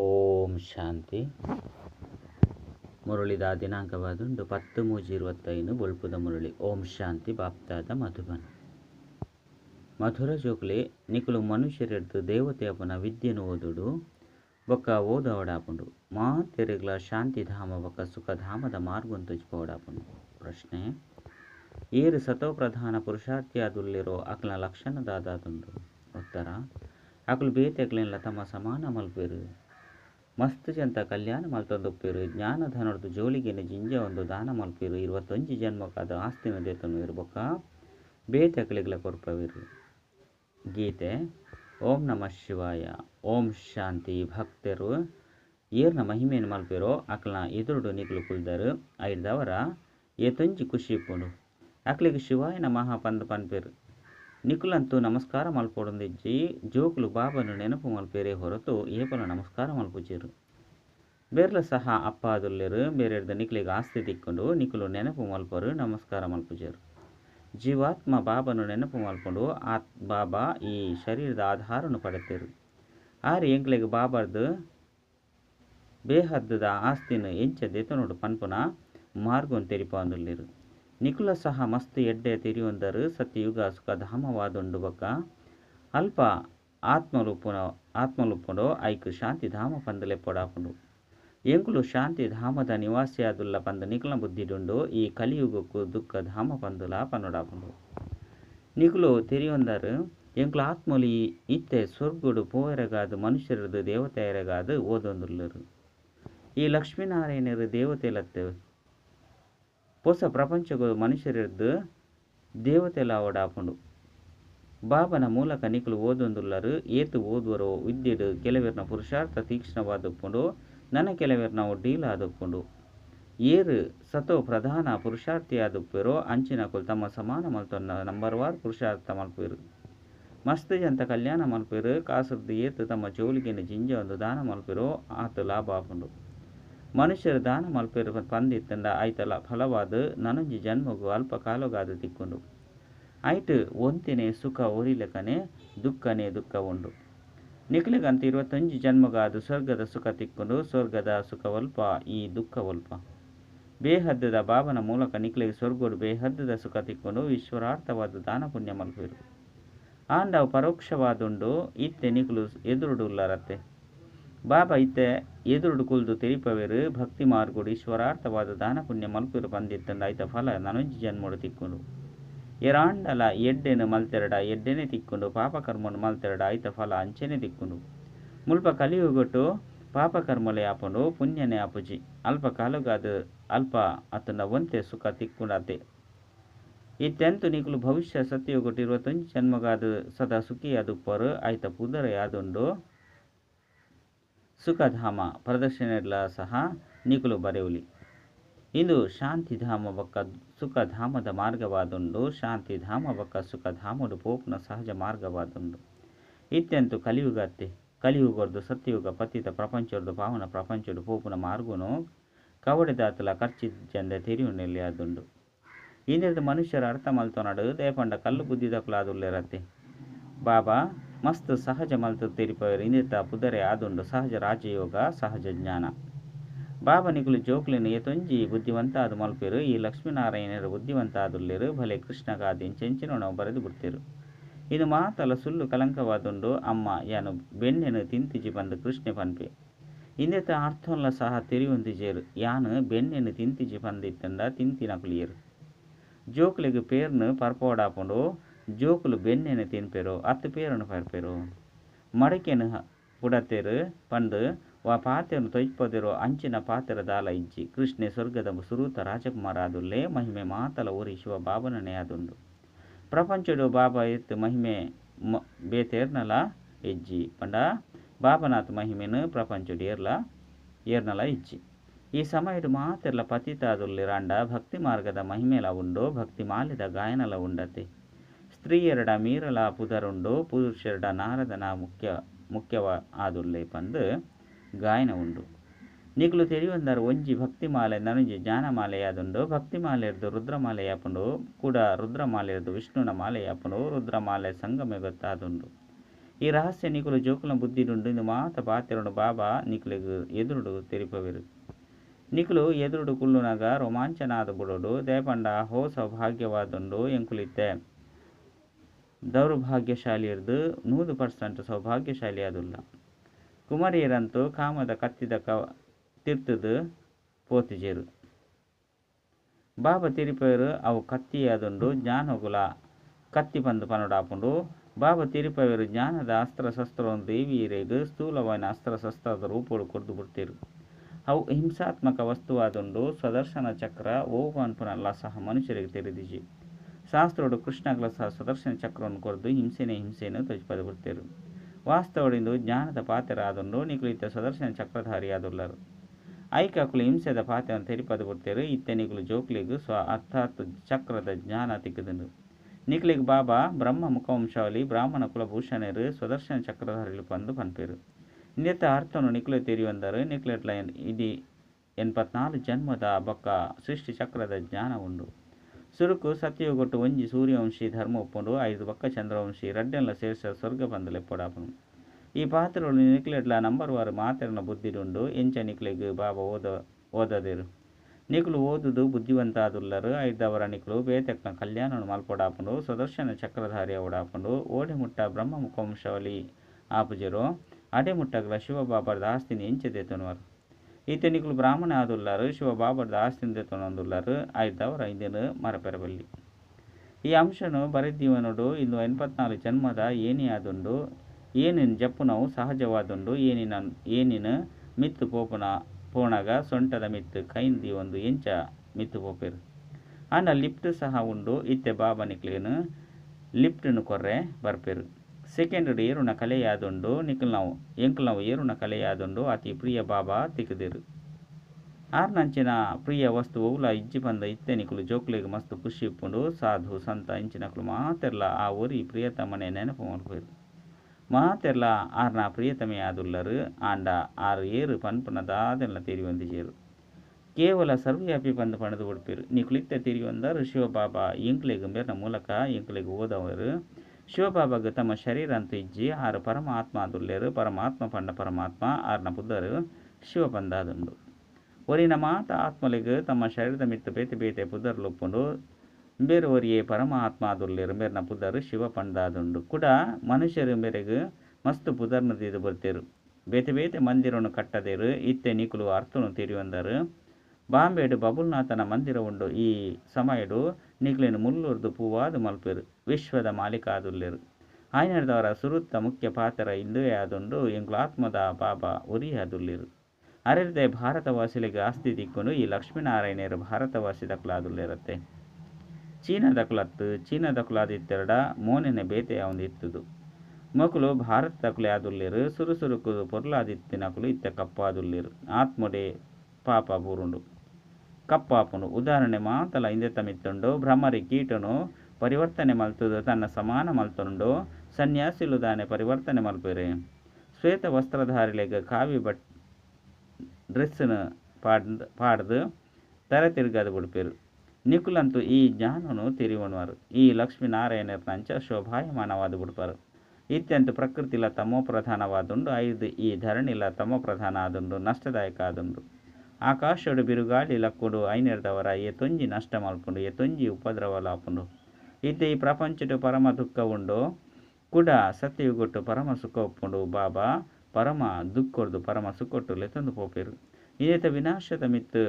ಓಂ ಶಾಂತಿ. ಮುರುಳಿದ ದಿನಾಂಕವಾದುಂಡು ಪತ್ತು ಮೂಜಿ ಇರುವತ್ತೈದು ಬೊಲ್ಪುದ ಮುರುಳಿ. ಓಂ ಶಾಂತಿ, ಬಾಪ್ತಾದ, ಮಧುಬನ್. ಮಧುರ ಜೋಕ್ಲೆ, ನಿಕುಲು ಮನುಷ್ಯರೆಡ್ದು ದೇವತೆಯಪ್ಪನ ವಿದ್ಯೆನು ಓದುಡು, ಬೊಕ್ಕ ಓದವಡಾಪುಂಡು ಮಾ ತೆರೆಗ್ಲ ಶಾಂತಿಧಾಮ ಬೊಕ್ಕ ಸುಖಧಾಮದ ಮಾರ್ಗನ್ ತುಜ್ಪವಡಾಪುಂಡು ಪ್ರಶ್ನೆ, ಏರು ಸತೋ ಪ್ರಧಾನ ಪುರುಷಾರ್ಥಿಯಾದುಲ್ಲಿರೋ ಅಕ್ಲ ಲಕ್ಷಣದಾದಾದುಂಡು ಉತ್ತರ, ಅಕ್ಲು ಬೇತೆಕ್ಲೆನ್ಲ ತಮ್ಮ ಸಮಾನ ಮಲ್ಪೆರು. ಮಸ್ತ್ ಜಂತ ಕಲ್ಯಾಣ ಮಲ್ತೊಂದುಪ್ಪೆರು ಜ್ಞಾನಧನರ್ದು ಜೋಳಿಗೆನ ಜಿಂಜ ಒಂದು ದಾನ ಮಲ್ಪೆರು ಇರುವತ್ತೊಂಜಿ ಜನ್ಮಕ್ಕಾದ ಆಸ್ತಿನ ದೇತನು ಇರ್ಬೊಕ್ಕ ಬೇತಕ್ಲಿಗ್ಲ ಕೊರ್ಪವಿರು. ಗೀತೆ, ಓಂ ನಮಃ ಶಿವಾಯ, ಓಂ ಶಾಂತಿ ಭಕ್ತರು. ಏರ್ನ ಮಹಿಮೆಯನ್ನು ಮಲ್ಪಿರೋ ಅಕ್ಲ ಎದುರುಡು ನಿಕ್ಲು ಕುಲ್ದರು. ಐದವರ, ಏತೊಂಜಿ ಖುಷಿ ಇಪ್ಪುಂಡು ಅಕ್ಲಿಗೆ ಶಿವಾಯ ನಮಃ ಪಂದ್ ಪನ್ಪೆರು. ನಿಕುಲಂತೂ ನಮಸ್ಕಾರ ಮಲ್ಪೊಡೊಂದಿಜ್ಜಿ ಜೋಕುಲು ಬಾಬನು ನೆನಪು ಮಲ್ಪೆರೆ ಹೊರತು ಏಪಲ ನಮಸ್ಕಾರ ಮಲ್ಪುಜಿರು. ಬೇರ್ಲ ಸಹ ಅಪ್ಪ ಅದುಲ್ಲೆರು ಬೇರೆಡ್ದ ಆಸ್ತಿ ತಿಕ್ಕೊಂಡು ನಿಕುಲು ನೆನಪು ಮಲ್ಪರು ನಮಸ್ಕಾರ ಮಲ್ಪುಜರು. ಜೀವಾತ್ಮ ಬಾಬನು ನೆನಪು ಮಲ್ಕೊಂಡು ಆತ್ ಬಾಬಾ ಈ ಶರೀರದ ಆಧಾರನು ಪಡೆತಿರು. ಆರು ಎಂಕ್ಲೆಗ್ ಬಾಬಾರ್ದು ಬೇಹದ್ದದ ಆಸ್ತಿನ ಎಂಚ ದೇತನೋಡು ಪನ್ಪುನ ಮಾರ್ಗನ್ ತೆರಿಪಾಂದುಲ್ಲಿರು ನಿಕುಲ ಸಹ ಮಸ್ತ್ ಎಡ್ಡೆ ತಿರಿಯೊಂದರು. ಸತ್ಯಯುಗ ಸುಖಧಾಮವಾದೊಂಡು ಬೊಕ್ಕ ಅಲ್ಪ ಆತ್ಮಲುಪ್ಪುನ, ಆತ್ಮಲುಪ್ಪುಂಡು ಐಕ್ ಶಾಂತಿಧಾಮ ಪಂದಲೆಪ್ಪೊಡಾಪುಂಡು ಎಂಕುಲು ಶಾಂತಿ ಧಾಮದ ನಿವಾಸಿಯಾದುಲ್ಲ ಪಂದ ನಿಕುಲ ಬುದ್ಧಿಡುಂಡು ಈ ಕಲಿಯುಗಕ್ಕೂ ದುಃಖ ಧಾಮ ಪಂದುಲ ಪನ್ನೊಡಾಪುಂಡು ನಿಕುಲು ತಿರಿಯೊಂದರು, ಎಂಕುಲು ಆತ್ಮಲಿ ಇತ್ತೆ ಸ್ವರ್ಗುಡು ಪೋಯರಗಾದು ಮನುಷ್ಯರದು ದೇವತೆಯರಗಾದು ಓದೊಂದುಲ್ಲರು. ಈ ಲಕ್ಷ್ಮೀನಾರಾಯಣರು ದೇವತೆಲತ್ತು ಹೊಸ ಪ್ರಪಂಚಗೂ ಮನುಷ್ಯರದ್ದು ದೇವತೆಲ ಓಡಾಪುಂಡು ಬಾಬನ ಮೂಲಕ ನಿಕುಲು ಓದೊಂದುಲ್ಲರು ಏತು ಓದುವರು ವಿದ್ಯೆಡು ಕೆಲವೆರ್ನ ಪುರುಷಾರ್ಥ ತೀಕ್ಷ್ಣವಾದುಪ್ಪುಂಡು ನನ್ನ ಕೆಲವೆರ್ನ ಡೀಲ್ ಆದುಪ್ಪುಂಡು ಏರು ಸತೋ ಪ್ರಧಾನ ಪುರುಷಾರ್ಥಿಯಾದುಪ್ಪೆರೋ ಅಂಚಿನ ಕುಲ್ ತಮ್ಮ ಸಮಾನ ಮಲ್ತೊನ್ನ ನಂಬರ್ ವಾರ್ ಪುರುಷಾರ್ಥ ಮಲ್ಪೆರು ಮಸ್ತ್ ಜಂತ ಕಲ್ಯಾಣ ಮಲ್ಪೆರು ಕಾಸುರ್ದು ಏತು ತಮ್ಮ ಜೋಲಿಗೆನ ಜಿಂಜ ಒಂದು ದಾನ ಮಲ್ಪೆರೋ ಆತ ಲಾಭ ಆಪುಂಡು ಮನುಷ್ಯರು ದಾನ ಮಲ್ಪಿರ ಪಂದಿತ್ತಂಡ ಐತಲ ಫಲವಾದ ನನಂಜಿ ಜನ್ಮಗು ಅಲ್ಪ ಕಾಲಗಾದು ತಿಕ್ಕೊಂಡು ಐಟ್ ಒಂತಿನೇ ಸುಖ ಒರಿಲಕನೆ ದುಃಖನೇ ದುಃಖ ಉಂಡು ನಿಕ್ಲಿಗಂತ ಇರುವತ್ತೊಂಜಿ ಜನ್ಮಗಾದು ಸ್ವರ್ಗದ ಸುಖ ತಿಕ್ಕೊಂಡು, ಸ್ವರ್ಗದ ಸುಖವಲ್ಪ, ಈ ದುಃಖವಲ್ಪ. ಬೇಹದ್ದದ ಭಾವನ ಮೂಲಕ ನಿಖಲಿಗೆ ಸ್ವರ್ಗೋಡು ಬೇಹದ್ದದ ಸುಖ ತಿಕ್ಕೊಂಡು ಈಶ್ವರಾರ್ಥವಾದ ದಾನ ಪುಣ್ಯ ಮಲ್ಪಿರು. ಆಂಡವು ಪರೋಕ್ಷವಾದುಂಡು, ಇತ್ತೆ ನಿಖಲು ಎದುರುಡುಲ್ಲರತ್ತೆ. ಬಾಬಾ ಇತ್ತ ಎದುರುಡು ಕುಲ್ದು ತೆರಿಪವೆರು ಭಕ್ತಿ ಮಾರ್ಗುಡು ಈಶ್ವರಾರ್ಥವಾದ ದಾನ ಪುಣ್ಯ ಮಲ್ಪಿರು ಬಂದಿತ್ತಂದು ಐತ ಫಲ ನನಂಜಿ ಜನ್ಮಡು ತಿಕ್ಕುಂಡು. ಎರಾಂಡಲ ಎಡ್ಡೆನು ಮಲ್ತೆರಡ, ಎಡ್ಡೆನೆ ತಿಕ್ಕೊಂಡು, ಪಾಪಕರ್ಮನು ಮಲ್ತೆರಡ ಐತ ಫಲ ಅಂಚೆನೆ ತಿಕ್ಕುಂಡು. ಮುಲ್ಪ ಕಲಿಯುಗೊಟ್ಟು ಪಾಪಕರ್ಮಲೆ ಆಪುಂಡು, ಪುಣ್ಯನೆ ಆಪುಜಿ. ಅಲ್ಪ ಕಾಲುಗಾದು ಅಲ್ಪ ಅತನ ಒಂತೆ ಸುಖ ತಿಕ್ಕೊಂಡತೆ. ಇತ್ತೆಂತು ನೀಕುಲು ಭವಿಷ್ಯ ಸತ್ಯಗೊಟ್ಟು ಇರುವತ್ತೊಂಜಿ ಜನ್ಮಗಾದ ಸದಾ ಸುಖಿಯಾದುಪ್ಪರು ಐತ ಪುದರೆ ಯಾದುಂಡು ಸುಖಧಾಮ ಪ್ರದರ್ಶನಗಳ ಸಹ ನಿಕುಲು ಬರೆಯುಲಿ. ಇದು ಶಾಂತಿಧಾಮ ಬೊಕ್ಕ ಸುಖಧಾಮದ ಮಾರ್ಗವಾದುಂಡು, ಶಾಂತಿಧಾಮ ಬಕ್ಕ ಸುಖಧಾಮಡು ಪೋಪುನ ಸಹಜ ಮಾರ್ಗವಾದುಂಡು. ಇತ್ತೆಂತು ಕಲಿಯುಗತ್ತೆ ಕಲಿಯುಗರ್ದು ಸತ್ಯಯುಗ ಪತಿತ ಪ್ರಪಂಚರ್ದು ಪಾವನ ಪ್ರಪಂಚಡು ಪೋಪುನ ಮಾರ್ಗುನು ಕವಡೆದಾತಲ ಖರ್ಚಿದ್ದಂದೆ ತೆರಿಯುನೆಲ್ಲಿ ಆದುಂಡು ಇಂದಿರದ ಮನುಷ್ಯರ ಅರ್ಥ ಮಲ್ತೊನಡು ದೇಪಂಡ ಕಲ್ಲು ಬುದ್ಧಿದಕ್ಲಾದುಲ್ಲೆರತ್ತೆ ಬಾಬಾ ಮಸ್ತ್ ಸಹಜ ಮಲ್ತು ತೆರಿಪವರು. ಇಂದಿತ ಪುದರೆ ಆದುಂಡು ಸಹಜ ರಾಜಯೋಗ, ಸಹಜ ಜ್ಞಾನ. ಬಾಬನಿಗುಲು ಜೋಕ್ಲಿನ ಏತೊಂಜಿ ಬುದ್ಧಿವಂತ ಆದು ಮಲ್ಪೆರು. ಈ ಲಕ್ಷ್ಮೀನಾರಾಯಣರು ಬುದ್ಧಿವಂತ ಆದುಲ್ಲೆರು ಭಲೆ ಕೃಷ್ಣಗಾದಿ ಚೆಂಚಿನೋಣ ಬರೆದು ಬಿಡ್ತಿರು. ಇದು ಮಾತಲ ಸುಳ್ಳು ಕಲಂಕವಾದುಂಡು ಅಮ್ಮ ಯಾನು ಬೆಣ್ಣೆನು ತಿಂತಿಜಿ ಬಂದು ಕೃಷ್ಣ ಪನ್ಪೆ. ಇಂದೆತ ಅರ್ಥಂಲ ಸಹ ತೆರಿಯೊಂದಿಜೇರು ಯಾನು ಬೆಣ್ಣೆನು ತಿಂತಿಜಿ ಬಂದಿತ್ತಂಡ ತಿಂತಿನ ಕುಲಿಯರು. ಜೋಕ್ಲಿಗೆ ಪೇರ್ನು ಪರ್ಪೋಡಾಪುಂಡು. ಜೋಕುಲು ಬೆಣ್ಣೆನು ತಿನ್ಪೆರು, ಅತ್ತು ಪೇರನು ಪರ್ಪೆರು. ಮಡಕೆನು ಪುಡತೆರು ಪಂದ್, ವಾ ಪಾತೆರನು ತೊಯ್ಪದಿರೋ, ಅಂಚಿನ ಪಾತೆರ ದಾಲ ಇಜ್ಜಿ. ಕೃಷ್ಣೆ ಸ್ವರ್ಗದ ಸುರೂತ ರಾಜಕುಮಾರ ಆದುಲ್ಲೇ ಮಹಿಮೆ ಮಾತಲ ಊರಿ ಶಿವ ಬಾಬನನೇ ಆದುಂಡು. ಪ್ರಪಂಚಡು ಬಾಬಾ ಎತ್ತು ಮಹಿಮೆ ಮ, ಬೇತೇರ್ನಲ ಇಜ್ಜಿ. ಪಂಡ ಬಾಬನಾಥ ಮಹಿಮೆನು ಪ್ರಪಂಚಡು ಏರ್ಲ, ಏರ್ನಲ ಇಜ್ಜಿ. ಈ ಸಮಯಡು ಮಾತೆರ್ಲ ಪತಿತ ಆದುಲ್ಲಿರಾಂಡ ಭಕ್ತಿ ಮಾರ್ಗದ ಮಹಿಮೆಲ ಉಂಡು, ಭಕ್ತಿ ಮಾಲಿದ ಗಾಯನಲ ಉಂಡತೆ ಸ್ತ್ರೀಯರಡ ಮೀರಲ ಪುದರುಂಡು ಪುರುಷರಡ ನಾರದನ ಮುಖ್ಯ, ಮುಖ್ಯವ ಆದುಲ್ಲೇ ಪಂದು ಗಾಯನ ಉಂಡು ನಿಕ್ಲು ತಿಳಿಯೊಂದರ ಒಂಜಿ ಭಕ್ತಿಮಾಲೆ ನನುಜಿ ಜಾನಮಾಲೆಯಾದುಂಡು. ಭಕ್ತಿಮಾಲೆಯರ್ದು ರುದ್ರಮಾಲೆಯಾಪುಂಡು. ಕೂಡ ರುದ್ರಮಾಲೆಯರ್ದು ವಿಷ್ಣುನ ಮಾಲೆಯಾಪುಂಡು. ರುದ್ರಮಾಲೆ ಸಂಗಮೆ ಗೊತ್ತಾದುಂಡು. ಈ ರಹಸ್ಯ ನಿಕುಲು ಜೋಕುಲ ಬುದ್ಧಿರುಂಡು ಇಂದು ಮಾತ ಬಾತಿರುಂಡು ಬಾಬಾ ನಿಕುಲಿಗೆ ಎದುರುಡು ತಿರುಪವಿರು. ನಿಕುಲು ಎದುರುಡು ಕುಲ್ಲುನಗ ರೋಮಾಂಚನಾದ ಬುಡೋಡು. ದೇಪಂಡ ಹೋ ಸೌಭಾಗ್ಯವಾದುಂಡು ಎಂಕುಲಿತ್ತೆ. ದೌರ್ಭಾಗ್ಯಶಾಲಿಯರ್ದು ನೂರು ಪರ್ಸೆಂಟ್ ಸೌಭಾಗ್ಯಶಾಲಿ ಅದುಲ್ಲ ಕುಮಾರಿಯರಂತೂ ಕಾಮದ ಕತ್ತಿದ ಕವ ತಿರ್ತುದು ಪೋತಿಜೇರು. ಬಾಬ ತಿರುಪಯರು ಅವು ಕತ್ತಿ ಅದೊಂದು ಜ್ಞಾನ ಗುಲ ಕತ್ತಿ ಬಂದು ಪನೊಡಾಪುಂಡು. ಬಾಬ ತಿರುಪಯರು ಜ್ಞಾನದ ಅಸ್ತ್ರಶಸ್ತ್ರವೊಂದು ಈವೀರೆದು ಸ್ಥೂಲವಾದ ಅಸ್ತ್ರಶಸ್ತ್ರದ ರೂಪಗಳು ಕೊಡ್ದು ಬಿಡ್ತಿರು. ಅವು ಹಿಂಸಾತ್ಮಕ ವಸ್ತುವಾದುಂಡು ಸದರ್ಶನ ಚಕ್ರ ಓ ಪನ್ಪುನಲ್ಲ ಸಹ ಮನುಷ್ಯರಿಗೆ ತಿಳಿದಿಜಿ ಶಾಸ್ತ್ರೋಡು ಕೃಷ್ಣಗಳ ಸಹ ಸುದರ್ಶನ ಚಕ್ರವನ್ನು ಕೊರೆದು ಹಿಂಸೆನೇ ಹಿಂಸೆಯನ್ನು ತೊಜಿಪದು ಬಿಡ್ತೀರು ವಾಸ್ತವಡಿಂದು ಜ್ಞಾನದ ಪಾತ್ರ ಆದುಂಡು ನಿಕುಲಿತ ಸುದರ್ಶನ ಚಕ್ರಧಾರಿಯಾದುಲ್ಲರು ಐಕಾಕುಲು ಹಿಂಸೆದ ಪಾತ್ರವನ್ನು ತೆರಿಪದು ಬಿಡ್ತೀರು ಇತ್ತೆ ನಿಕುಲು ಜೋಕ್ಲಿಗೂ ಸ್ವ ಅರ್ಥಾತ್ ಚಕ್ರದ ಜ್ಞಾನ ತಿಕ್ಕದನು ನಿಕ್ಲಿಗ್ ಬಾಬಾ, ಬ್ರಹ್ಮ ಮುಖವಂಶಾವಲಿ ಬ್ರಾಹ್ಮಣ ಕುಲಭೂಷಣರು ಸುದರ್ಶನ ಚಕ್ರಧಾರಿಲು ಬಂದು ಪನ್ಪೇರು ಇನ್ನೆತ್ತ ಅರ್ಥನು ನಿಕ್ಲು ತೆರಿಯೊಂದರು ನಿಕ್ಲೆಟ್ಲ ಇದು ಎನ್ಪತ್ನಾಲ್ಕು ಜನ್ಮದ ಬೊಕ್ಕ ಸೃಷ್ಟಿ ಚಕ್ರದ ಜ್ಞಾನ ಉಂಡು ಸುರುಕು ಸತ್ಯಯುಗೊಟ್ಟು ಒಂಜಿ ಸೂರ್ಯವಂಶಿ ಧರ್ಮ ಒಪ್ಪುಂಡು ಐದು ಬೊಕ್ಕ ಚಂದ್ರವಂಶಿ ರಡ್ಡೆಲ್ಲ ಸೇರಿಸ ಸ್ವರ್ಗ ಬಂದಲು ಎಪ್ಪಡಾಪನು ಈ ಪಾತ್ರಗಳು ನಿಕ್ಲೆಟ್ಲ ನಂಬರ್ ವಾರು ಮಾತಿರನ ಬುದ್ಧಿಡುಂಡು ಎಂಚ ನಿಕ್ಲೆಗ್ ಬಾಬಾ ಓದ ಓದದೇರು ನಿಕುಲು ಓದುದು ಬುದ್ಧಿವಂತ ಆದುಲ್ಲರು ಐದವರ ನಿಕುಲು ಬೇತೆಕ್ನ ಕಲ್ಯಾಣನು ಮಲ್ಪೊಡಾಪುಂಡು ಸುದರ್ಶನ ಚಕ್ರಧಾರಿ ಅವಡಾಪುಂಡು ಓಡೆಮುಟ್ಟ ಬ್ರಹ್ಮ ಮುಖವಂಶವಲಿ ಆಪುಜರು ಅಡೆಮುಟ್ಟಗ್ಲ ಶಿವಬಾಬರ್ದ ಆಸ್ತಿನಿ ಎಂಚದೆತನುವರು ಈತ ನಿಕುಲು ಬ್ರಾಹ್ಮಣ ಶಿವ ಶಿವಬಾಬರ್ದ ಆಸ್ತಿನಿ ದೆತೊನೊಂದುಲ್ಲರು ಐದವರ ಐದನು ಮರಪೆರಬಲ್ಲಿ ಈ ಅಂಶನು ಬರೆದೀವನುಡು ಇಂದು ಎನ್ಪತ್ನಾಲ್ಕು ಜನ್ಮದ ಏನಿ ಆದುಂಡು, ಏನಿನ ಜಪ್ಪುನವು ಸಹಜವಾದುಂಡು, ಏನಿನ ಏನಿನ ಮಿತ್ತು ಪೋಪುನ, ಪೋಣಗ ಸೊಂಟದ ಮಿತ್ತು, ಕೈಂದಿ ಒಂದು ಎಂಚ ಮಿತ್ತು ಪೋಪೆರು. ಆನ ಲಿಫ್ಟ್ ಸಹ ಉಂಡು, ಇತ್ತೆ ಬಾಬಾ ನಿಕ್ಲೇನು ಲಿಫ್ಟ್ನು ಕೊರ್ರೆ ಬರ್ಪೆರು. ಸೆಕೆಂಡ್ ಏರುಣ ಕಲೆಯಾದುಂಡು, ನಿಖಲ್ ನಾವು ಏರುನ ಕಲೆಯಾದುಂಡು ಅತಿ ಪ್ರಿಯ ಬಾಬಾ ತಿಕ್ಕದಿರು ಆರ್ನಂಚಿನ ಪ್ರಿಯ ವಸ್ತು ಓಲ ಇಜ್ಜಿ ಬಂದ ಇತ್ತೆ ನಿಕುಲು ಜೋಕ್ಲಿಗೆ ಮಸ್ತ್ ಖುಷಿ ಇಪ್ಪುಂಡು ಸಾಧು ಸಂತ ಇಂಚಿನಕ್ಲು ಮಾತೆರ್ಲ ಆ ಒರಿ ಪ್ರಿಯತಮನೆ ನೆನಪು ಮಾಡ್ಬೋದು ಮಾತೆರ್ಲ ಆರ್ನ ಪ್ರಿಯತಮೆ ಆದುಲ್ಲರು, ಆಂಡ ಆರು ಏರು ಪನ್ಪುನ ದಾದೆಲ್ಲ ತೆರಿವಂದಿಜೇರು. ಕೇವಲ ಸರ್ವವ್ಯಾಪಿ ಬಂದು ಪಣದು ಬಿಡ್ಪಿರು ನಿಕುಲಿತ್ತ ತಿರಿಯೊಂದರು ಶಿವಬಾಬಾ ಎಂಕ್ಲೆಗ್ ಮೇರ್ನ ಮೂಲಕ ಎಂಕ್ಲೆಗ್ ಓದವರು ಶಿವಬಾಬಾಗ ತಮ್ಮ ಶರೀರ ಅಂತ ಇಜ್ಜಿ ಆರು ಪರಮಾತ್ಮ ಆದುಲ್ಲೇರು ಪರಮಾತ್ಮ ಪಂಡ ಪರಮಾತ್ಮ ಆರ್ನ ಬುದ್ಧರು ಶಿವ ಬಂದಾದುಂಡು ಒರಿನ ಮಾತ ಆತ್ಮಲಿಗೆ ತಮ್ಮ ಶರೀರದ ಮಿತ್ತ ಬೇತೆ ಬೇತೆ ಪುದರ್ಲು ಬೇರೆ ಒರಿಯೇ ಪರಮಾತ್ಮ ಆದುಲ್ಲೇರು ಮೇರ್ನ ಪುದರ್ ಶಿವ ಪಂಡಾದುಂಡು ಕೂಡ ಮನುಷ್ಯರು ಮೇರೆಗೆ ಮಸ್ತ್ ಪುದರ್ನ ತೀದು ಬರ್ತೀರು. ಬೇತೆ ಬೇತೆ ಮಂದಿರವನ್ನು ಕಟ್ಟದೇರು, ಇತ್ತೆ ನಿಕುಲು ಅರ್ಥನು ತಿರಿಯೊಂದರು. ಬಾಂಬೆಡು ಬಬುಲ್ನಾಥನ ಮಂದಿರ ಉಂಡು ಈ ಸಮಯಡು ನಿಕ್ಲಿನ ಮುಲ್ಲುರ್ದು ಪೂವಾದು ಮಲ್ಪೇರು. ವಿಶ್ವದ ಮಾಲೀಕ ಆದುಲ್ಲೇರು ಆಯ್ನಡದವರ ಸುರುತ್ತ ಮುಖ್ಯ ಪಾತ್ರ ಇಂದುವೇ ಆದುಂಡು ಎಂಗ್ಲು ಆತ್ಮದ ಬಾಬಾ ಉರಿ ಆದುಲ್ಲೇರು ಅರೆರದೆ ಭಾರತವಾಸಿಲಿಗೆ ಆಸ್ತಿ ದಿಕ್ಕುಂಡು ಈ ಲಕ್ಷ್ಮೀನಾರಾಯಣರು ಭಾರತವಾಸಿ ದಕ್ಲಾದುಲ್ಲೆರತ್ತೆ. ಚೀನಾದ ಕುಲತ್ತು ಚೀನಾ ಕುಲಾದಿತ್ತೆರಡ ಮೋನಿನ ಬೇತೆ ಅವಂದು ಇತ್ತುದು ಮಕ್ಕಳು ಭಾರತ ತಕುಲೆ ಸುರುಸುರುಕು ಸುರು ಸುರುಕು ಪೊರ್ಲಾದಿತ್ತಿನಕುಲು ಇತ್ತ ಕಪ್ಪಾದುಲ್ಲಿರು. ಆತ್ಮಡೆ ಪಾಪ ಬೂರುಂಡು. ಕಪ್ಪಾಪುನು. ಉದಾಹರಣೆ ಮಾತಲ ಹಿಂದೆ ತಮಿತ್ತುಂಡು ಭ್ರಮರಿ ಕೀಟನು ಪರಿವರ್ತನೆ ಮಲ್ತುದು, ತನ್ನ ಸಮಾನ ಮಲ್ತುಂಡು, ಸನ್ಯಾಸಿಲು ದಾನೆ ಪರಿವರ್ತನೆ ಮಲ್ಪೆರೆ. ಶ್ವೇತ ವಸ್ತ್ರಧಾರಿಲೆಗೆ ಕಾವಿ ಬಟ್ ಡ್ರೆಸ್ಸನ್ನು ಪಾಡ್ ಪಾಡ್ದು ತರ ತಿರುಗದು ಬಿಡ್ಪೇರು. ನಿಕುಲಂತೂ ಈ ಜ್ಞಾನನು ತಿರಿವಣುವರು. ಈ ಲಕ್ಷ್ಮೀನಾರಾಯಣರ ನಂಚ ಶೋಭಾಯಮಾನವಾದ ಬಿಡ್ಪಾರು. ಇತ್ಯಂತ ಪ್ರಕೃತಿಲ ತಮೋ ಪ್ರಧಾನವಾದುಂಡು, ಐದು ಈ ಧರಣಿಲ ತಮೋ ಪ್ರಧಾನ ಆದುಂಡು ನಷ್ಟದಾಯಕ ಆದುಂಡು ಆಕಾಶಡು ಬಿರುಗಾಳಿ ಲಕ್ಕುಡು, ಐನೆರದವರ ಎ ತೊಂಜಿ ನಷ್ಟ ಮಲ್ಪುಂಡು ತೊಂಜಿ ಉಪದ್ರವ ಲಾಪುಂಡು. ಇತ್ತೆ ಈ ಪ್ರಪಂಚದ ಪರಮ ದುಃಖ ಉಂಡು ಕುಡ ಸತ್ಯಯುಗೊಟ್ಟು ಪರಮ ಸುಖ ಒಪ್ಪುಂಡು ಬಾಬಾ ಪರಮ ದುಃಖೊರ್ದು ಪರಮ ಸುಖೊಟ್ಟು ತಂದು ಪೋಪೆರು. ಇದೇತ ವಿನಾಶದ ಮಿತ್ತು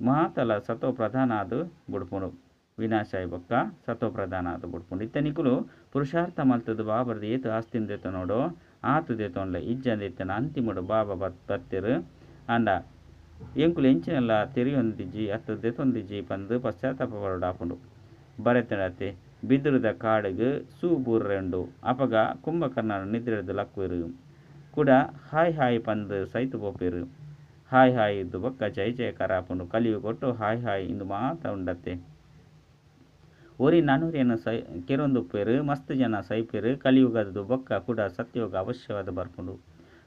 ಮಹಾತಲ ಸತೋ ಪ್ರಧಾನ ಅದು ಬುಡ್ಪುಂಡು. ವಿನಾಶ ಬೊಕ್ಕ ಸತೋ ಪ್ರಧಾನ ಅದು ಬುಡ್ಪುಂಡು. ಇತ್ತ ನಿಕುಲು ಪುರುಷಾರ್ಥ ಮಲ್ತದು ಬಾಬರ್ದು ಏತು ಆಸ್ತಿನ ದೇತ ನೋಡು, ಆತು ದೆತೊಂಡ್ಲೆ ಇಜ್ಜಂದ ಇತ್ತನ ಅಂತಿಮಡು ಬಾಬಾ ಬತ್ ಬತ್ತಿರು ಅಂಡ ಎಂಕುಲು ಎಂಚಿನೆಲ್ಲ ತೆರಿಯೊಂದಿಜ್ಜಿ ಅತ್ತ ದೆತೊಂದಿಜ್ಜಿ ಪಂದು ಪಶ್ಚಾತ್ತಾಪ ಪರಡಾಪುಂಡು. ಬರೆತಡತೆ ಬಿದಿರುದ ಕಾಡಿಗೆ ಸೂ ಬೂರ್ರೆಂಡು ಅಪಗ ಕುಂಭಕರ್ಣನ ನಿದ್ರೆದ ಲಕ್ವೆರು ಕೂಡ ಹಾಯ್ ಹಾಯ್ ಪಂದ್ ಸೈತು ಪೋಪೆರು ಹಾಯ್ ಹಾಯ್ ಇದ್ದು ಬೊಕ್ಕ ಜೈ ಜಯಕಾರ ಆಪುಂಡು ಕಲಿಯು ಕೊಟ್ಟು ಹಾಯ್ ಹಾಯ್ ಇಂದು ಮಾತ ಉಂಡತ್ತೆ. ಒರಿ ನನುರಿಯನ್ನು ಸೈ ಕೆರೊಂದುಪ್ಪೇರು, ಮಸ್ತ್ ಜನ ಸೈಪೇರು ಕಲಿಯುಗದ್ದು ಬೊಕ್ಕ ಕೂಡ ಸತ್ಯೋಗ ಅವಶ್ಯವಾದ ಬರ್ಪುಂಡು.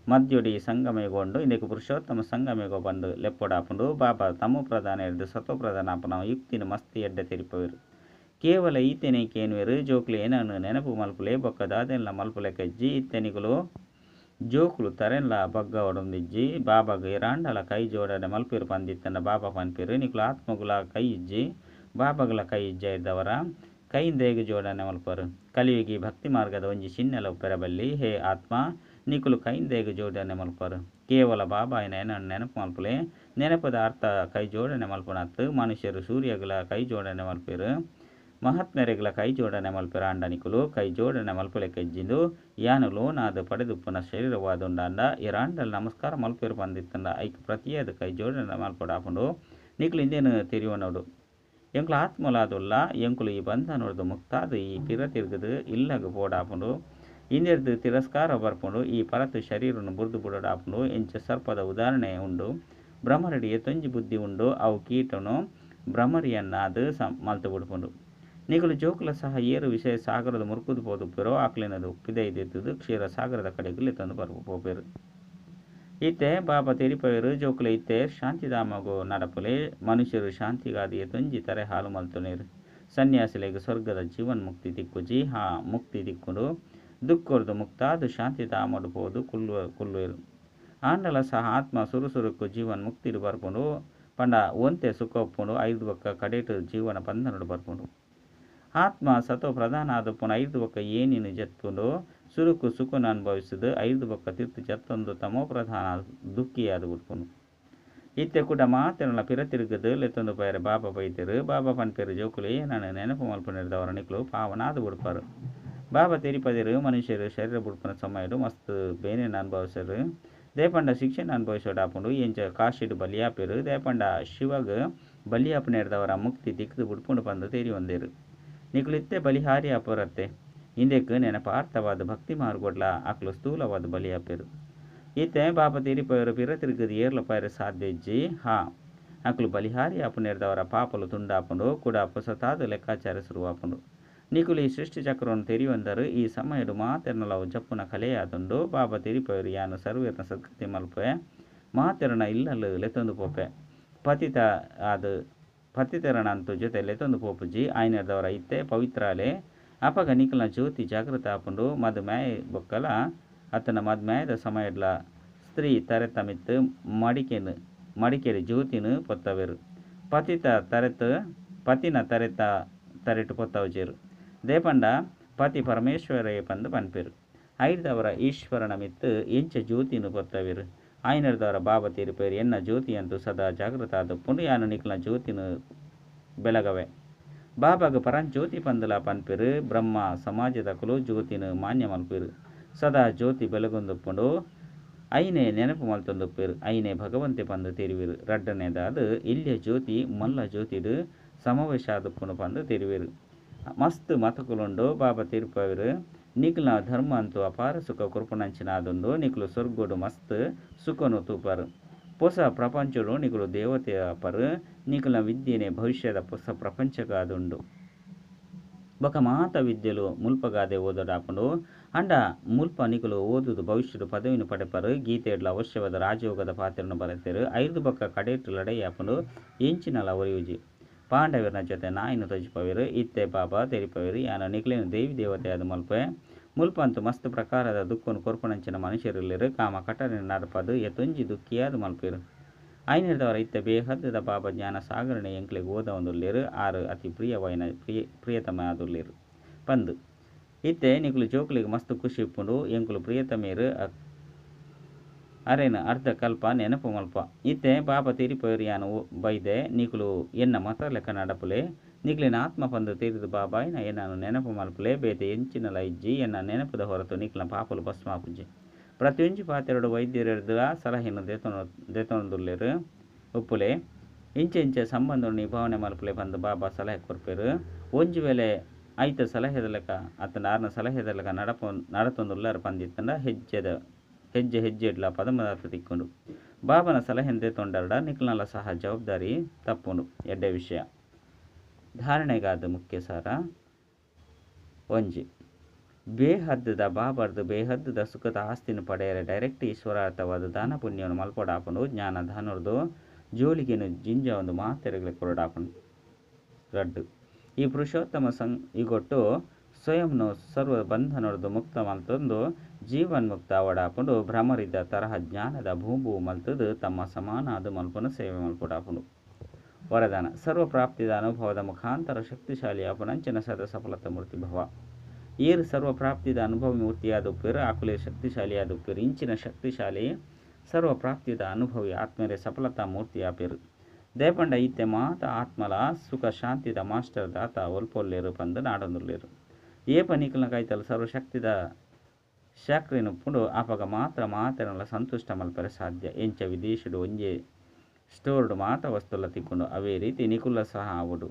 ಮದ್ಯೊಡಿ ಸಂಗಮೆಗೊಂಡು ಇಂದಕ್ಕೆ ಪುರುಷೋತ್ತಮ ಸಂಗಮೆಗೋ ಬಂದು ಲೆಪ್ಪೊಡಾಪುಂಡು. ಬಾಬಾ ತಮ್ಮ ಪ್ರಧಾನ ಹಿಡಿದು ಸತೋ ಪ್ರಧಾನ ಯುಕ್ತಿನ ಮಸ್ತ್ ಎಡ್ಡೆ ತಿರುಪವೇರು. ಕೇವಲ ಈತೆನೆ ಕೇನುವೆರು ಜೋಕ್ಲು ಏನನ್ನು ನೆನಪು ಮಲ್ಪುಲೆ ಬೊಕ್ಕ ದಾದೆನ್ಲ ಮಲ್ಪುಲೆ ಕಜ್ಜಿ ಇತ್ತೆನಿಗುಲು ಜೋಕುಲು ತರೆನ್ಲ ಬಗ್ಗ ಒಡೊಂದಿಜ್ಜಿ, ಬಾಬಾಗ ಇರಾಂಡಲ ಕೈ ಜೋಡನೆ ಮಲ್ಪಿರು ಪಂದಿತ್ತಂಡ ಬಾಬಾ ಪನ್ಪಿರು, ನಿಕುಲು ಆತ್ಮಗುಲ ಕೈ ಇಜ್ಜಿ, ಬಾಬಾಗಲ ಕೈ ಇಜ್ಜ ಇದ್ದವರ ಕೈಂದೇಗು ಜೋಡನೆ ಮಲ್ಪರು? ಕಲಿಯುಗಿ ಭಕ್ತಿ ಮಾರ್ಗದ ಒಂಜಿ ಚಿನ್ನೆಲ ಪೆರಬಲ್ಲಿ ಹೇ ಆತ್ಮ, ನಿಕುಲು ಹೇಗೆ ಜೋಡನೆ ಮಲ್ಪರು? ಕೇವಲ ಬಾಬಾಯಿನ ಏನನ್ನು ನೆನಪು ಮಲ್ಪುಲೆ, ನೆನಪದ ಅರ್ಥ ಕೈ ಜೋಡಣೆ ಮಲ್ಪುನತ್ತು, ಮನುಷ್ಯರು ಸೂರ್ಯಗಳ ಕೈ ಜೋಡಣೆ ಮಲ್ಪಿರು. ಅಂಡನಿಕುಲು ಕೈ ಜೋಡಣೆ ಮಲ್ಪಲೆ ಕೆಜ್ಜಿಂದು ಯಾನು ಲೋನಾದ ಪಡೆದುಪ್ಪನ ಶರೀರವಾದೊಂಡಾಂಡ, ಇರಾಂಡಲ್ ನಮಸ್ಕಾರ ಮಲ್ಪೇರು ಬಂದಿತ್ತಂದ ಐಕ್ ಪ್ರತಿಯಾದ ಕೈ ಜೋಡಣೆ ಮಲ್ಪಡಾಪುಂಡು ನಿಕ್ಲು ಇಂದೇನು ತಿರಿಯೋನೋಡು ಎಂಕುಲು ಆತ್ಮಲಾದುಲ್ಲ, ಎಂಕುಲು ಈ ಬಂಧ ನೋಡ್ದು ಮುಕ್ತಾದ ಈ ಪಿರ ತಿರುಗದು ಇಲ್ಲಗ ಪೋಡಾಪುಂಡು. ಇಂದಿರ್ದು ತಿರಸ್ಕಾರ ಬರ್ಪುಂಡು, ಈ ಪರತು ಶರೀರನು ಬುರ್ದು ಬುಡಡಾಪುಂಡು, ಎಂಚ ಸರ್ಪದ ಉದಾಹರಣೆ ಉಂಡು. ಬ್ರಹ್ಮರಡಿಯ ತೊಂಜಿ ಬುದ್ಧಿ ಉಂಡು, ಅವು ಕೀಟನು ಬ್ರಹ್ಮರಿಯನ್ನಾದು ಸ ಮಲ್ತು ಬಿಡ್ಪುಂಡು ನಿಗಲು ಜೋಕುಲ ಸಹ ಏರು ವಿಷಯ ಸಾಗರದ ಮುರುಕುದು ಪೋದುಪ್ಪಿರೋ ಆಕ್ಲಿನದು ಉಪ್ಪಿದೆ ಇದ್ದಿದ್ದುದು ಕ್ಷೀರ ಸಾಗರದ ಕಡೆಗಲ್ಲಿ ತಂದು ಬರ್ಪು ಪೋಪೇರು ಇತ್ತೆ ಬಾಬಾ ತೆರಿಪಯರು ಜೋಕುಲ ಇತ್ತೆ ಶಾಂತಿಧಾಮಗು ನಡಪುಲೆ, ಮನುಷ್ಯರು ಶಾಂತಿಗಾದಿಯ ತೊಂಜಿ ತರೆ ಹಾಲು ಮಲ್ತುನೇರು ಸನ್ಯಾಸಿಲೆಗೆ ಸ್ವರ್ಗದ ಜೀವನ್ ಮುಕ್ತಿ ದಿಕ್ಕುಜಿ ಹಾ, ಮುಕ್ತಿ ದಿಕ್ಕುಡು. ದುಃಖರ್ದು ಮುಕ್ತಾದು ಶಾಂತಿಧಾಮಡು ಪೋದು ಕುಲ್ಲು ಕುಲ್ಲುವೆರು ಆಂಡಲ ಸಹ ಆತ್ಮ ಸುರುಸುರುಕು ಜೀವನ್ ಮುಕ್ತಿರು ಬರ್ಪುಂಡು. ಪಂಡ ಒಂತೆ ಸುಖ ಒಪ್ಪುಂಡು, ಐದು ಬಕ್ಕ ಕಡೆಟು ಜೀವನ ಬಂಧನಡು ಬರ್ಪುಂಡು. ಆತ್ಮ ಸತೋ ಪ್ರಧಾನ ಆದಪ್ಪುನ ಐದು ಬೊಕ್ಕ ಏನಿನ ಜತ್ಪುಂಡು ಸುರುಕು ಸುಖನ ಅನುಭವಿಸಿದು ಐದು ಬೊಕ್ಕ ತಿರ್ತು ಜತ್ತೊಂದು ತಮೋ ಪ್ರಧಾನ ದುಃಖಿಯಾದ ಉಡ್ಪುನು ಇತ್ತೆ ಕೂಡ ಮಾತೆನಲ ಪಿರತಿರುಗದು ಲೆತ್ತೊಂದು ಪೈರ ಬಾಬಾ ಬೈತೆರು, ಬಾಬಾ ಪನ್ಪೇರು ಜೋಕುಲಿ ನಾನು ನೆನಪು ಮಲ್ಪನಿರ್ದವರ ನಿಕ್ಲು ಪಾವನಾದ ಬಿಡ್ಪಾರು ಬಾಬಾ ತಿರಿಪದಿರು ಮನುಷ್ಯರು ಶರೀರ ಬುಡ್ಪನ ಸಮಯಡು ಮಸ್ತ್ ಬೇನೆನ ಅನುಭವಿಸರು. ದೇಪಂಡ ಶಿಕ್ಷಣ ಅನುಭವಿಸೋಡಾಪುಂಡು ಎಂಚ ಕಾಶಿಡು ಬಲಿಯಾಪಿರು. ದೇಪಂಡ ಶಿವಗ ಬಲಿಯಾಪನೇರ್ದವರ ಮುಕ್ತಿ ದಿಕ್ಕು ಬುಡ್ಪುಂಡು ಬಂದು ತೇರಿ ಒಂದೇರು ನಿಕುಲಿತ್ತೆ ಬಲಿಹಾರಿ ಅಪರತ್ತೆ. ಇಂದೆಕ್ ನೆನಪಾರ್ಥವಾದ ಭಕ್ತಿ ಮಾರ್ಗೊಡ್ಲ ಅಕ್ಲು ಸ್ಥೂಲವಾದ ಬಲಿಯಾಪೆರು ಈತೆ ಬಾಪ ತೀರಿಪೋಯರು ಏರ್ಲ ಪೈರ ಸಾಧ್ಯ ಇಜ್ಜಿ? ಹಾ. ಅಕ್ಲು ಬಲಿಹಾರಿ ಅಪನೇರ್ದವರ ಪಾಪಲು ತುಂಡಾಪುಂಡು ಕೂಡ ಪುಸತಾದ ಲೆಕ್ಕಾಚಾರ ಶುರುವಾಪಂಡು ನಿಕುಲು ಈ ಸೃಷ್ಟಿ ಚಕ್ರವನ್ನು ತೆರೆಯುವಂದರು ಈ ಸಮಯಡು ಮಾತೆರನಲವು ಜಪ್ಪುನ ಕಲೆಯಾದುಂಡು ಬಾಬಾ ತೆರಿಪೋಯರು ಯಾನು ಸರ್ವೇರ್ನ ಸದ್ಗತಿ ಮಲ್ಪೆ ಮಾತೆರನ ಇಲ್ಲಲು ಲೆತ್ತೊಂದು ಪೋಪೆ. ಪತಿತ ಅದು ಪತಿತೆರನಂತು ಜೊತೆಯಲ್ಲಿ ತಂದು ಪೋಪುಜಿ, ಆಯ್ನದವರ ಇತ್ತೆ, ಪವಿತ್ರಾಲೆ ಅಪಗ ನಿಕಲ್ನ ಜ್ಯೋತಿ ಜಾಗೃತ ಆಪುಂಡು ಮದುಮ್ಯಾಯ ಬೊಕ್ಕಲ ಅತನ ಮದುಮ್ಯಾಯದ ಸಮಯಡ್ಲ, ಸ್ತ್ರೀ ತರೆತಮಿತ್ತು ಮಡಿಕೆನು, ಮಡಿಕೆರೆ ಜ್ಯೋತಿನು ಪೊತ್ತವೆರು. ಪತಿತ ತರೆತು, ಪತಿನ ತರೆತ ತರೆಟು ಪೊತ್ತವಜೇರು ದೇಪಂಡ ಪತಿ ಪರಮೇಶ್ವರೇ ಪಂದು ಪನ್ಪೆರು. ಐದವರ ಈಶ್ವರನ ಮಿತ್ತು ಎಂಚ ಜ್ಯೋತಿನು ಪೊತ್ತವೆರು. ಆಯ್ನರ್ದವರ ಬಾಬಾ ತೀರಿಪೇರು ಎನ್ನ ಜ್ಯೋತಿ ಅಂತೂ ಸದಾ ಜಾಗೃತ ಆದ ಪುಂಡು ಜ್ಯೋತಿನ ಬೆಳಗವೆ. ಬಾಬಾಗ ಪರಂಜ್ಯೋತಿ ಪಂದಲ ಪನ್ಪೆರು, ಬ್ರಹ್ಮ ಸಮಾಜದ ಕುಲು ಜ್ಯೋತಿನು ಮಾನ್ಯ ಮಲ್ಪೆರು. ಸದಾ ಜ್ಯೋತಿ ಬೆಳಗೊಂದುಪ್ಪುಂಡು ಐನೆ ನೆನಪು ಮಲ್ತೊಂದುಪ್ಪೆರು ಐನೆ ಭಗವಂತೆ ಪಂದು ತೆರಿವೆರು. ರಡ್ಡನೇದಾದು ಇಲ್ಲಿಯ ಜ್ಯೋತಿ ಮಲ್ಲ ಜ್ಯೋತಿಡು ಸಮಾವೇಶ ಆದುಪ್ಪುಂಡು ಪಂದು ತೆರಿವೆರು. ಮಸ್ತ್ ಮತಕುಲುಂಡು ಬಾಬಾ ತೀರ್ಪವೆರು. ನಿಕ್ಲ ಧರ್ಮ ಅಂತೂ ಅಪಾರ ಸುಖ ಕುರ್ಪುನಂಚಿನಾದೊಂದು ನಿಕ್ಲು ಸ್ವರ್ಗೋಡು ಮಸ್ತ್ ಸುಖನು ತೂಪರು ಹೊಸ ಪ್ರಪಂಚಡು ನಿಕುಲು ದೇವತೆಯ ಪರು ನಿಕುಲ ವಿದ್ಯೆನೆ ಭವಿಷ್ಯದ ಹೊಸ ಪ್ರಪಂಚಗಾದುಂಡು ಬೊಕ ಮಾತ ವಿದ್ಯೆಲು ಮುಲ್ಪಗಾದೆ ಓದೋಡಾಪುಂಡು ಅಂಡ ಮುಲ್ಪ ನಿಕುಲು ಓದುದು ಭವಿಷ್ಯದ ಪದವಿನ ಪಡೆಪರು ಗೀತೆಡ್ಲ ಅವಶ್ಯವಾದ ರಾಜಯೋಗದ ಪಾತ್ರನು ಬರೆತೆರು ಐದು ಬೊಕ್ಕ ಕಡೇಟು ಲಡೆಯಾಪುಂಡು ಎಂಚಿನಲ ಒರಿಯುಜಿ ಪಾಂಡವರನ ಜೊತೆ ನಾಯಿನ ತೊಜಿಪವೆರು ಇತ್ತೆ ಬಾಬಾ ತೆರಿಪವೆರು ಯಾನ ನಿಕ್ಲೇನು ದೇವಿ ದೇವತೆಯಾದ ಮುಲ್ಪೆ ಮುಲ್ಪಂತು ಮಸ್ತ್ ಪ್ರಕಾರದ ದುಃಖನು ಕೊರ್ಪಣಂಚಿನ ಮನುಷ್ಯರಲ್ಲಿರು. ಕಾಮ ಕಟನೆ ನಡಪದು ಎತ್ತೊಂಜಿ ದುಃಖಿಯಾದ ಮಲ್ಪಿರು? ಐನಿರ್ದವರ ಇತ್ತ ಬೇಹದ್ದದ ಬಾಬ ಜ್ಞಾನ ಸಾಗರಣೆ ಎಂಕ್ಲೆಗ್ ಓದ ಒಂದುಲ್ಲೇರು ಆರು ಅತಿ ಪ್ರಿಯವೈನ ಪ್ರಿಯ ಪ್ರಿಯತಮ ಆದುಲ್ಲೇರು ಪಂದು, ಇತ್ತೆ ನಿಕುಲು ಜೋಕ್ಲಿಗೆ ಮಸ್ತ್ ಖುಷಿ ಇಪ್ಪುಂಡು ಎಂಕುಲು ಪ್ರಿಯತಮೇರು. ಅರೇನು ಅರ್ಧ ಕಲ್ಪ ನೆನಪು ಮಲ್ಪ. ಇತ್ತೆ ಬಾಬಾ ತೀರಿಪೋಯರು ಯಾನು ಬೈದೆ, ನಿಕುಲು ಎನ್ನ ಮತ ಲೆಕ್ಕ ನಡಪುಲೆ. ನಿಕ್ಲಿನ ಆತ್ಮ ಪಂದು ತೀರಿದು ಬಾಬಾಯಿನ ಏನನ್ನು ನೆನಪು ಮಲ್ಪುಲೆ ಬೇತೆ ಎಂಚಿನ ಲೈಜ್ಜಿ, ಎನ್ನ ನೆನಪದ ಹೊರತು ನಿಕ್ಲ ಪಾಪಲು ಭಸ್ಮಾಪುಜಿ ಪ್ರತಿಯೊಂಜಿ ಪಾತೆರಡು ವೈದ್ಯರದ ಸಲಹೆಯನ್ನು ದೇತನ ದೇತೊಂದುಲ್ಲೆರು ಉಪ್ಪುಲೆ, ಇಂಚೆ ಇಂಚೆ ಸಂಬಂಧ ನಿಭಾವನೆ ಮಲ್ಪಲೆ ಬಂದು ಬಾಬಾ ಸಲಹೆ ಕೊರ್ಪೆರು. ಒಂಜಿ ವೇಳೆ ಐತ ಸಲಹೆದ ಲೆಕ್ಕ ಆತನ ಆರ್ನ ಸಲಹೆದ ಲೆಕ್ಕ ನಡಪ, ನಡತೊಂದುಲ್ಲಾರು ಪಂದಿತ್ತಂಡ ಹೆಜ್ಜೆದ, ಹೆಜ್ಜೆ ಹೆಜ್ಜೆ ಇಡ್ಲ ಪದಮದಾರ್ಥ ತಿಕ್ಕೊಂಡು. ಬಾಬನ ಸಲಹೆಂದೆ ತೊಂಡರಡ ನಿಕ್ಲನಲ ಸಹ ಜವಾಬ್ದಾರಿ ತಪ್ಪುಂಡು ಎಡ್ಡೆ ವಿಷಯ. ಧಾರಣೆಗಾದ ಮುಖ್ಯ ಸಾರ ಒಂಜಿ. ಬೇಹದ್ದದ ಬಾಬರ್ದು ಬೇಹದ್ದದ ಸುಖದ ಆಸ್ತಿನ ಪಡೆಯರೆ ಡೈರೆಕ್ಟ್ ಈಶ್ವರಾರ್ಥವಾದ ದಾನ ಪುಣ್ಯವನ್ನು ಮಲ್ಪಡಾಪನು ಜ್ಞಾನ ಜೋಲಿಗೆನು ಜಿಂಜ ಒಂದು ಮಾತೆರೆgle ಕೊರಡಾಪನು. ರಡ್ಡು. ಈ ಪುರುಷೋತ್ತಮ ಸಂ ಈಗೊಟ್ಟು ಸ್ವಯಂನು ಸರ್ವ ಬಂಧನೊಡ್ದು ಮುಕ್ತ ಜೀವನ್ ಮುಕ್ತ ಅವಡಾಪುಂಡು ಭ್ರಮರಿದ್ದ ತರಹ ಜ್ಞಾನದ ಭೂಭೂ ಮಲ್ತದು ತಮ್ಮ ಸಮಾನಾದ ಮಲ್ಪನ ಸೇವೆ ಮಲ್ಪುಡಾಪುಂಡು ವರದಾನ. ಸರ್ವಪ್ರಾಪ್ತಿದ ಅನುಭವದ ಮುಖಾಂತರ ಶಕ್ತಿಶಾಲಿಯ ಅಪನಂಚನ ಸದ ಸಫಲತ ಮೂರ್ತಿಭವ ಏರ್ ಪ್ರಾಪ್ತಿದ ಅನುಭವ ಮೂರ್ತಿಯಾದ ಉಪ್ಪಿರು, ಆಕುಲೆ ಶಕ್ತಿಶಾಲಿಯಾದ ಉಪ್ಪಿರು, ಇಂಚಿನ ಶಕ್ತಿಶಾಲಿ ಸರ್ವಪ್ರಾಪ್ತಿದ ಅನುಭವಿ ಆತ್ಮರೆ ಸಫಲತಾ ಮೂರ್ತಿ ಪೇರು ದಯಪಂಡ ಈತೆ ಮಾತ ಆತ್ಮಲ, ಸುಖ ಶಾಂತಿದ ಮಾಸ್ಟರ್ ದಾತ, ಒಲ್ಪೊಲ್ಲೇರು ಪಂದು ನಾಡೊಂದುಲ್ಲೇರು. ಏಪ ಸರ್ವ ಶಕ್ತಿದ ಸರ್ವಶಕ್ತಿದ ಶಾಕ್ರಿನುಪ್ಪುಂಡು ಅಪಗ ಮಾತ್ರ ಮಾತನಲ್ಲ ಸಂತುಷ್ಟ ಮಲ್ಪರೆ ಸಾಧ್ಯ. ಎಂಚ ವಿದೇಶಡು ಒಂಜೆ ಸ್ಟೋರ್ಡ್ ಮಾತ ವಸ್ತುಲ ತಿಕ್ಕೊಂಡು. ಅವೇ ರೀತಿ ನಿಕುಲ ಸಹ ಆವುಡು.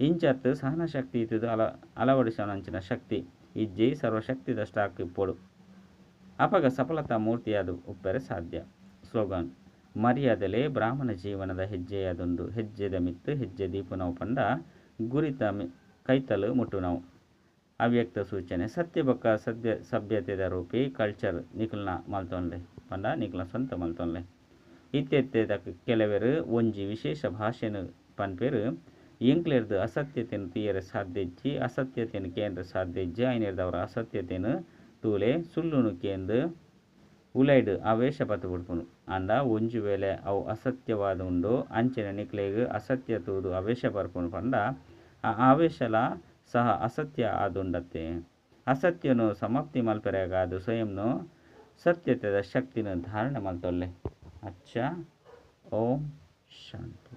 ಇಂಚತ್ತು ಸಹನ ಶಕ್ತಿ ಇತ್ತು ಅಲ, ಅಳವಡಿಸೋನಂಚಿನ ಶಕ್ತಿ. ಇಜ್ಜಿ ಸರ್ವಶಕ್ತಿದ ಸ್ಟಾಕ್ ಇಪ್ಪೊಡು. ಅಪಗ ಸಫಲತಾ ಮೂರ್ತಿಯಾದ ಉಪ್ಪರೆ ಸಾಧ್ಯ. ಸ್ಲೋಗನ್, ಮರ್ಯಾದಲೆ ಬ್ರಾಹ್ಮಣ ಜೀವನದ ಹೆಜ್ಜೆಯಾದೊಂದು. ಹೆಜ್ಜೆದ ಮಿತ್ತು ಹೆಜ್ಜೆ ದೀಪನವು ಪಂಡ ಗುರಿತ ಕೈತಲು ಮುಟ್ಟು ನಾವು ಅವ್ಯಕ್ತ ಸೂಚನೆ ಸತ್ಯ ಬೊಕ್ಕ ಸದ್ಯ, ಸಭ್ಯತೆದ ರೂಪಿ ಕಲ್ಚರ್ ನಿಖಲ್ನ ಮಲ್ತೊನ್ಲೆ. ಪಂಡ ನಿಖಲ ಸ್ವಂತ ಮಲ್ತೊನ್ಲೆ. ಇತ್ತೆತ್ತೆದ ಕೆಲವರು ಒಂಜಿ ವಿಶೇಷ ಭಾಷೆನು ಪನ್ಪೆರು. ಎಂಕ್ಲೆರ್ದು ಅಸತ್ಯತೆಯನ್ನು ತೀಯರ ಸಾಧ್ಯಜ್ಜಿ ಅಸತ್ಯತೆಯನ್ನು ಕೇಂದ್ರ ಸಾಧ್ಯಜ್ಜಿ, ಐನೆರ್ದವರ ಅಸತ್ಯತೆಯನ್ನು ತೂಲೆ ಸುಳ್ಳುನು ಕೇಂದ್ರ ಉಲೈಡು ಅವೇಶ ಪತ್ತು ಬಿಡ್ಪುನು ಅಂದ ಒಂಜು ವೇಳೆ ಅವು ಅಸತ್ಯವಾದ ಉಂಡು ಅಂಚಿನ ನಿಕ್ಲೆಗ್ ಅಸತ್ಯ ತೂದು ಅವೇಶ ಬರ್ಪುನು ಪಂಡ, ಆ ಆವೇಶಲ ಸಹ ಅಸತ್ಯ ಆದುಂಡತ್ತೆ. ಅಸತ್ಯನು ಸಮಾಪ್ತಿ ಮಲ್ಪೆರೆಗಾದು ಸ್ವಯಂನು ಸತ್ಯತೆದ ಶಕ್ತಿನ ಧಾರಣೆ ಮಲ್ತೊಲ್ಲೆ. ಅಚ್ಚ ಓಂ ಶಾಂತಿ